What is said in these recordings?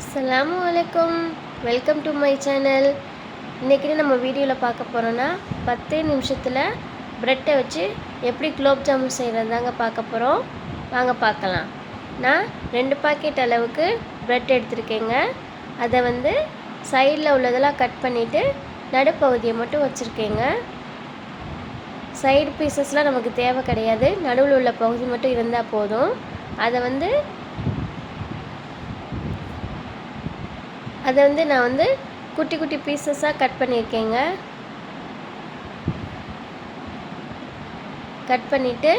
அஸ்லாம் வலைக்கம் welcome to my channel இன்றைக்கி நம்ம வீடியோவில் பார்க்க போகிறோன்னா பத்தே நிமிஷத்தில் ப்ரெட்டை வச்சு எப்படி குலோப் ஜாமுன் செய்கிறதாங்க பார்க்க போகிறோம் வாங்க பார்க்கலாம். நான் ரெண்டு பாக்கெட் அளவுக்கு ப்ரெட் எடுத்திருக்கேங்க. அதை வந்து சைடில் உள்ளதெல்லாம் கட் பண்ணிவிட்டு நடுப்பகுதியை மட்டும் வச்சுருக்கேங்க. சைடு பீசஸ்லாம் நமக்கு தேவை கிடையாது. நடுவில் உள்ள பகுதி மட்டும் இருந்தால் போதும். அதை வந்து அதை வந்து நான் வந்து குட்டி குட்டி பீசஸாக கட் பண்ணியிருக்கேங்க. கட் பண்ணிவிட்டு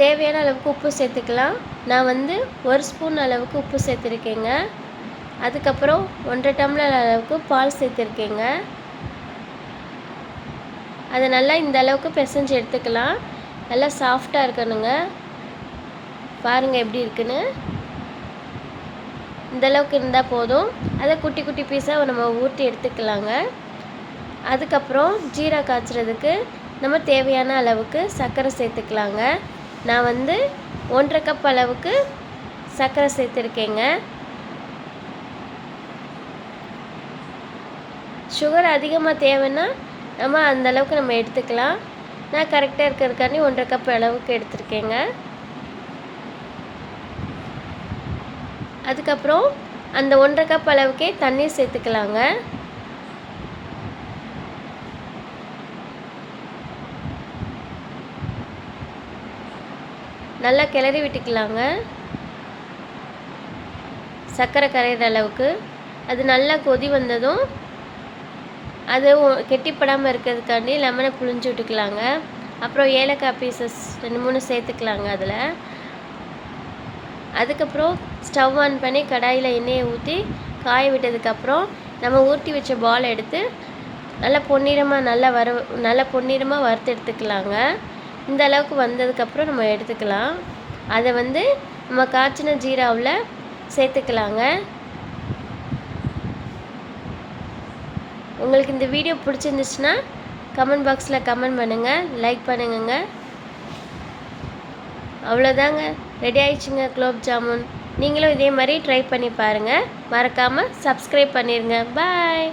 தேவையான அளவுக்கு உப்பு சேர்த்துக்கலாம். நான் வந்து ஒரு ஸ்பூன் அளவுக்கு உப்பு சேர்த்துருக்கேங்க. அதுக்கப்புறம் ஒன்றரை டம்ளர் அளவுக்கு பால் சேர்த்துருக்கேங்க. அதை நல்லா இந்த அளவுக்கு பிசைஞ்சு எடுத்துக்கலாம். நல்லா சாஃப்டாக இருக்கணுங்க. பாருங்கள் எப்படி இருக்குன்னு. இந்தளவுக்கு இருந்தால் போதும். அதை குட்டி குட்டி பீஸாக நம்ம ஊற்றி எடுத்துக்கலாங்க. அதுக்கப்புறம் ஜீரா காய்ச்சறதுக்கு நம்ம தேவையான அளவுக்கு சர்க்கரை சேர்த்துக்கலாங்க. நான் வந்து ஒன்றரை கப் அளவுக்கு சர்க்கரை சேர்த்துருக்கேங்க. சுகர் அதிகமாக தேவைன்னா நம்ம அந்த அளவுக்கு நம்ம எடுத்துக்கலாம். நான் கரெக்டாக இருக்கிறதுக்காண்டி ஒன்றரை கப் அளவுக்கு எடுத்திருக்கேங்க. அதுக்கப்புறம் அந்த ஒன்றரை கப் அளவுக்கே தண்ணீர் சேர்த்துக்கலாங்க. நல்லா கிளறி விட்டுக்கலாங்க. சர்க்கரை கரையிற அளவுக்கு. அது நல்லா கொதி வந்ததும் அது கெட்டிப்படாமல் இருக்கிறதுக்காண்டி லெமனை புழிஞ்சு விட்டுக்கலாங்க. அப்புறம் ஏலக்காய் பீசஸ் ரெண்டு மூணு சேர்த்துக்கலாங்க அதில். அதுக்கப்புறம் ஸ்டவ் ஆன் பண்ணி கடாயில் எண்ணெயை ஊற்றி காய விட்டதுக்கப்புறம் நம்ம ஊற்றி வச்ச பால் எடுத்து நல்லா பொன்னிறமாக நல்லா வர நல்லா பொன்னிறமாக வறுத்து எடுத்துக்கலாங்க. இந்த அளவுக்கு வந்ததுக்கப்புறம் நம்ம எடுத்துக்கலாம். அதை வந்து நம்ம காய்ச்சின ஜீராவில் சேர்த்துக்கலாங்க. உங்களுக்கு இந்த வீடியோ பிடிச்சிருந்துச்சுன்னா கமெண்ட் பாக்ஸில் கமெண்ட் பண்ணுங்கள் லைக் பண்ணுங்கங்க. அவ்வளோதாங்க ரெடி ஆயிடுச்சுங்க குலோப் ஜாமுன். நீங்களும் இதே மாதிரி ட்ரை பண்ணி பாருங்கள் மறக்காமல் சப்ஸ்கிரைப் பண்ணிடுங்க பாய்